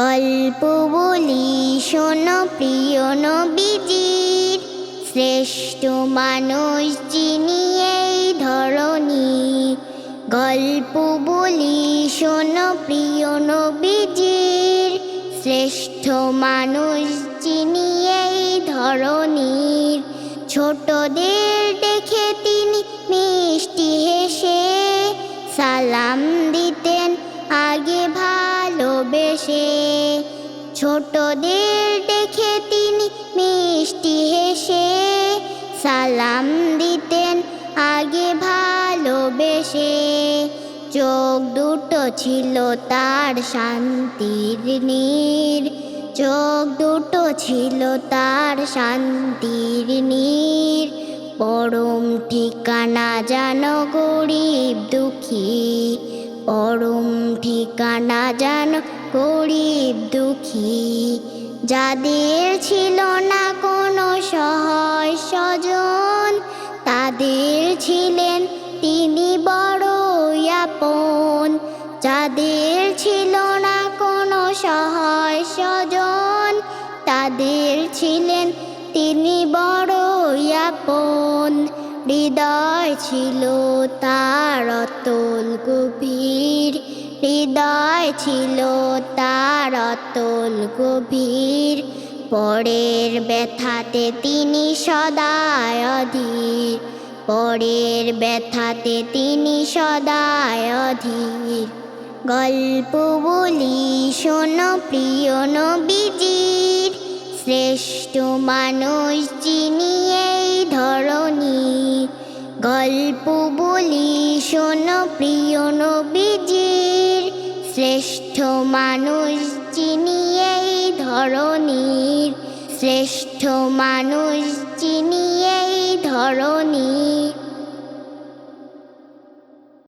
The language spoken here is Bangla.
গল্প বলি, শোনো প্রিয় নবীজির। শ্রেষ্ঠ মানুষ যিনি এই ধরনী গল্প বলি, শোনো প্রিয় নবীজির। শ্রেষ্ঠ মানুষ যিনি এই ধরনীর ছোটদের দেখে তিনি মিষ্টি হেসে সালাম দিতেন। আগে ভালোবেসে। ছোটদের দেখে তিনি মিষ্টি হেসে। সালাম দিতেন আগে ভালোবেসে। চোখ দুটো ছিল তার শান্তির নীর। চোখ দুটো ছিল তার শান্তির নীর। পরম ঠিকানা যেন গরিব দুঃখী। পরম ঠিকানা যেন গরিব দুঃখী। যাদের ছিল না কোনো সহায় স্বজন, তাদের ছিলেন তিনি বড় আপন। যাদের ছিল না কোনো সহায় স্বজন, তাদের ছিলেন তিনি বড় আপন। হৃদয় ছিল তার অতল গভীর। হৃদয় ছিল তার অতল গভীর। পরের ব্যথাতে তিনি সদায় অধীর। পরের ব্যথাতে তিনি সদায় অধীর। গল্প বলি, শোনো প্রিয় নবীজির। শ্রেষ্ঠ মানুষ ধরনী গল্প বলি, শোনো প্রিয় নবীজির। শ্রেষ্ঠ মানুষ যিনি এই ধরনীর শ্রেষ্ঠ মানুষ যিনি এই ধরনীর